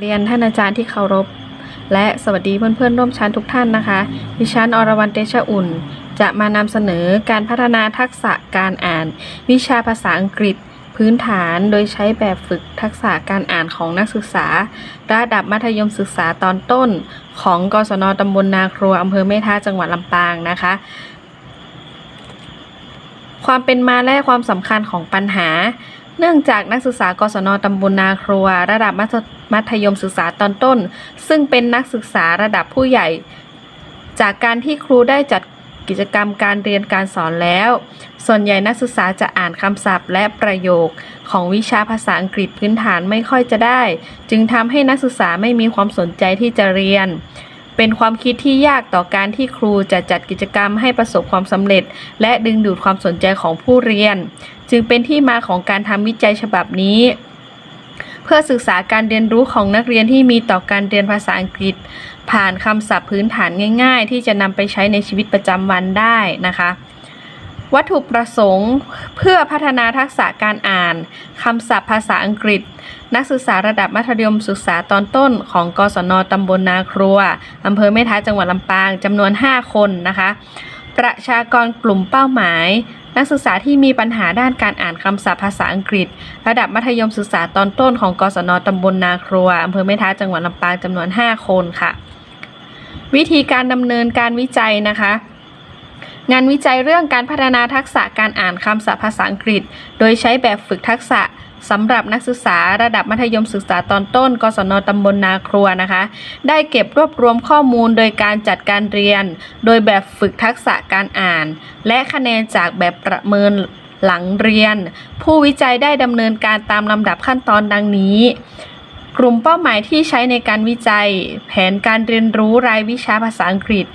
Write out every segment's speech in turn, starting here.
เรียนท่านอาจารย์ที่เคารพ และสวัสดีเพื่อนๆ ร่วมชั้นทุกท่านนะคะ ดิฉันอรวรรณเตชะอุ่น จะมานำเสนอการพัฒนาทักษะการอ่าน วิชาภาษาอังกฤษ พื้นฐานโดยใช้แบบฝึกทักษะการอ่านของนักศึกษา ระดับมัธยมศึกษาตอนต้น ของกศนตำบลนาครัวอำเภอแม่ท่าจังหวัดลำปางนะคะ ความเป็นมาและความสำคัญของปัญหา เนื่องจากนักศึกษากศนตำบลนาครัว ระดับมัธมัธยมศึกษาตอนต้น ซึ่งเป็นนักศึกษาระดับผู้ใหญ่ จากการที่ครูได้จัดกิจกรรมการเรียนการสอนแล้ว ส่วนใหญ่นักศึกษาจะอ่านคำศัพท์และประโยคของวิชาภาษาอังกฤษพื้นฐานไม่ค่อยจะได้ จึงทำให้นักศึกษาไม่มีความสนใจที่จะเรียน เป็นความคิดที่ยากต่อการที่ครูจะจัดกิจกรรมให้ประสบความสำเร็จ และดึงดูดความสนใจของผู้เรียน จึงเป็นที่มาของการทำวิจัยฉบับนี้ เพื่อศึกษาการเรียนรู้ของนักเรียนที่มีต่อการเรียนภาษาอังกฤษ ผ่านคำศัพท์พื้นฐานง่าย ๆ ที่จะนำไปใช้ในชีวิตประจำวันได้นะคะ วัตถุประสงค์ เพื่อพัฒนาทักษะการอ่านคำศัพท์ภาษาอังกฤษ นักศึกษาระดับมัธยมศึกษาตอนต้นของกศนตำบลนาครัวอำเภอแม่ท้าจังหวัดลำปางจำนวน 5 คนนะคะประชากรกลุ่มเป้าหมาย นักศึกษาที่มีปัญหาด้านการอ่านคำศัพท์ภาษาอังกฤษ ระดับมัธยมศึกษาตอนต้นของกศนตำบลนาครัวอำเภอแม่ท้าจังหวัดลำปางจำนวน 5 คนค่ะ วิธีการดำเนินการวิจัยนะคะ งานวิจัยเรื่องการพัฒนาทักษะการอ่านคำศัพท์ภาษาอังกฤษ โดยใช้แบบฝึกทักษะสำหรับนักศึกษาระดับมัธยมศึกษาตอนต้น กศนตำบลนาครัวนะคะ ได้เก็บรวบรวมข้อมูลโดยการจัดการเรียน โดยแบบฝึกทักษะการอ่าน และคะแนนจากแบบประเมินหลังเรียน ผู้วิจัยได้ดำเนินการตามลำดับขั้นตอนดังนี้ กลุ่มเป้าหมายที่ใช้ในการวิจัย แผนการเรียนรู้รายวิชาภาษาอังกฤษ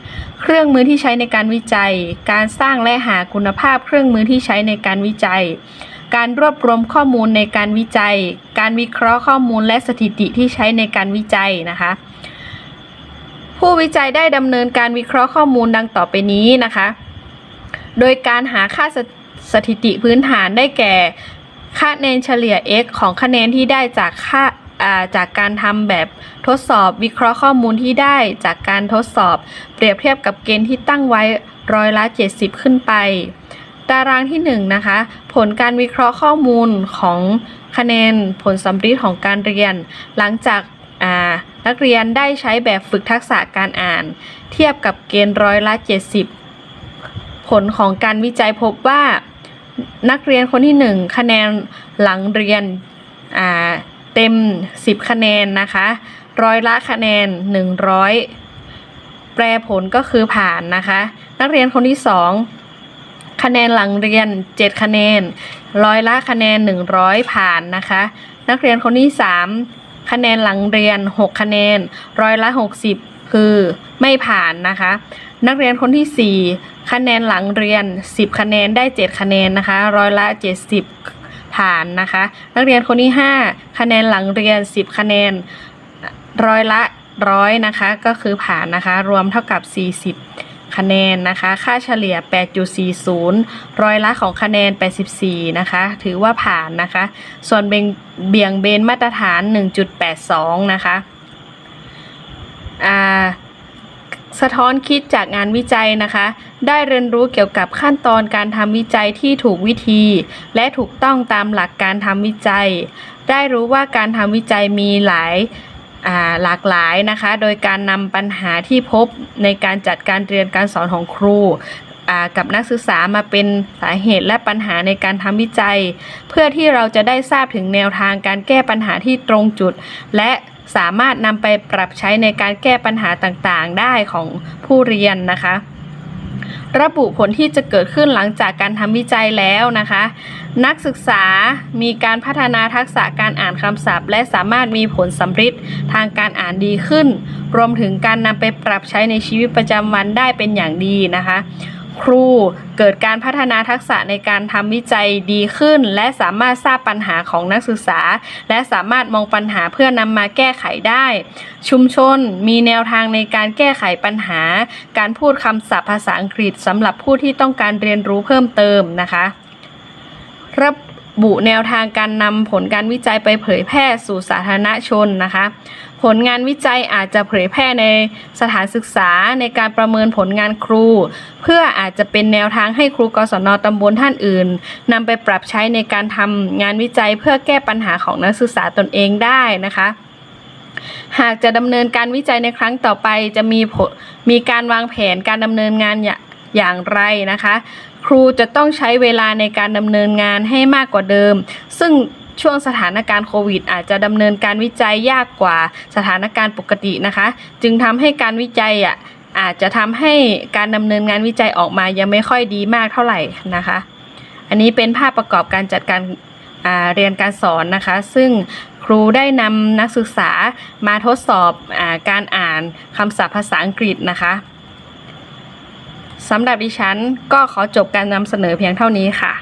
เครื่องมือที่ใช้ในการวิจัย การสร้างและหาคุณภาพเครื่องมือที่ใช้ในการวิจัย การรวบรวมข้อมูลในการวิจัย การวิเคราะห์ข้อมูลและสถิติที่ใช้ในการวิจัยนะคะผู้วิจัยได้ดำเนินการวิเคราะห์ข้อมูลดังต่อไปนี้นะคะ โดยการหาค่าสสถิติพื้นฐานได้แก่ค่าคะแนนเฉลี่ย x ของคะแนนที่ได้จากค่า จากการทำแบบทดสอบวิเคราะห์ข้อมูลที่ได้จากการทดสอบ เปรียบเทียบกับเกณฑ์ที่ตั้งไว้ร้อยละ 70 ขึ้นไป ตารางที่1นะคะ ผลการวิเคราะห์ข้อมูลของคะแนนผลสัมฤทธิ์ของการเรียน หลังจากานักเรียนได้ใช้แบบฝึกทักษะการอ่าน เทียบกับเกณฑ์ร้อยละ 70 ผลของการวิจัยพบว่า นักเรียนคนที่ 1 คะแนนหลังเรียน เต็ม 10 คะแนนนะคะ ร้อยละคะแนน 100 แปรผลก็คือผ่านนะคะ นักเรียนคนที่ 2 คะแนนหลังเรียน 7 คะแนน ร้อยละคะแนน 100 ผ่านนะคะ นักเรียนคนที่ 3 คะแนนหลังเรียน 6 คะแนน ร้อยละ 60 คือไม่ผ่านนะคะ นักเรียนคนที่ 4 คะแนนหลังเรียน 10 คะแนนได้ 7 คะแนนนะคะ ร้อยละ 70 ผ่านนะคะ นักเรียนคนที่ 5 คะแนนหลังเรียน 10 คะแนนร้อยละร้อยนะคะก็คือผ่านนะคะ รวมเท่ากับ 40 คะแนนนะคะ ค่าเฉลี่ย 8.40 ร้อยละของคะแนน 84 นะคะ ถือว่าผ่านนะคะ ส่วนเบี่ยงเบนมาตรฐาน 1.82 นะคะอ่า สะท้อนคิดจากงานวิจัยนะคะ ได้เรียนรู้เกี่ยวกับขั้นตอนการทำวิจัยที่ถูกวิธี และถูกต้องตามหลักการทำวิจัย ได้รู้ว่าการทำวิจัยมีหลายหลากหลายนะคะ โดยการนำปัญหาที่พบในการจัดการเรียนการสอนของครูกับนักศึกษามาเป็นสาเหตุและปัญหาในการทำวิจัย เพื่อที่เราจะได้ทราบถึงแนวทางการแก้ปัญหาที่ตรงจุด และ สามารถนำไปปรับใช้ในการแก้ปัญหาต่างๆ ได้ของผู้เรียนนะคะ ระบุผลที่จะเกิดขึ้นหลังจากการทำวิจัยแล้วนะคะ นักศึกษามีการพัฒนาทักษะการอ่านคำศัพท์ และสามารถมีผลสำฤทธิ์ทางการอ่านดีขึ้น รวมถึงการนำไปปรับใช้ในชีวิตประจำวันได้เป็นอย่างดีนะคะ ครู เกิดการพัฒนาทักษะในการทำวิจัยดีขึ้น และสามารถทราบปัญหาของนักศึกษา และสามารถมองปัญหาเพื่อนำมาแก้ไขได้ ชุมชนมีแนวทางในการแก้ไขปัญหา การพูดคำศัพท์ภาษาอังกฤษสำหรับผู้ที่ต้องการเรียนรู้เพิ่มเติมนะคะระบ แนวทางการนำผลการวิจัยไปเผยแพร่สู่สาธารณชนนะคะ ผลงานวิจัยอาจจะเผยแพร่ในสถานศึกษาในการประเมินผลงานครู เพื่ออาจจะเป็นแนวทางให้ครูกศนตำบลท่านอื่นนำไปปรับใช้ในการทำงานวิจัยเพื่อแก้ปัญหาของนักศึกษาตนเองได้นะคะหากจะดำเนินการวิจัยในครั้งต่อไปจะมีมีการวางแผนการดำเนินงาน อย่างไรนะคะ ครูจะต้องใช้เวลาในการดำเนินงานให้มากกว่าเดิม ซึ่งช่วงสถานการณ์โควิด อาจจะดำเนินการวิจัยยากกว่าสถานการณ์ปกตินะคะ จึงทำให้การวิจัยอะอาจจะทำให้การดำเนินงานวิจัยออกมายังไม่ค่อยดีมากเท่าไหร่นะคะ อันนี้เป็นภาพประกอบการจัดการเรียนการสอนนะคะ ซึ่งครูได้นำนักศึกษามาทดสอบอการอ่านคำศัพท์ภาษาอังกฤษนะคะ สำหรับดิฉันก็ขอจบการนำเสนอเพียงเท่านี้ค่ะ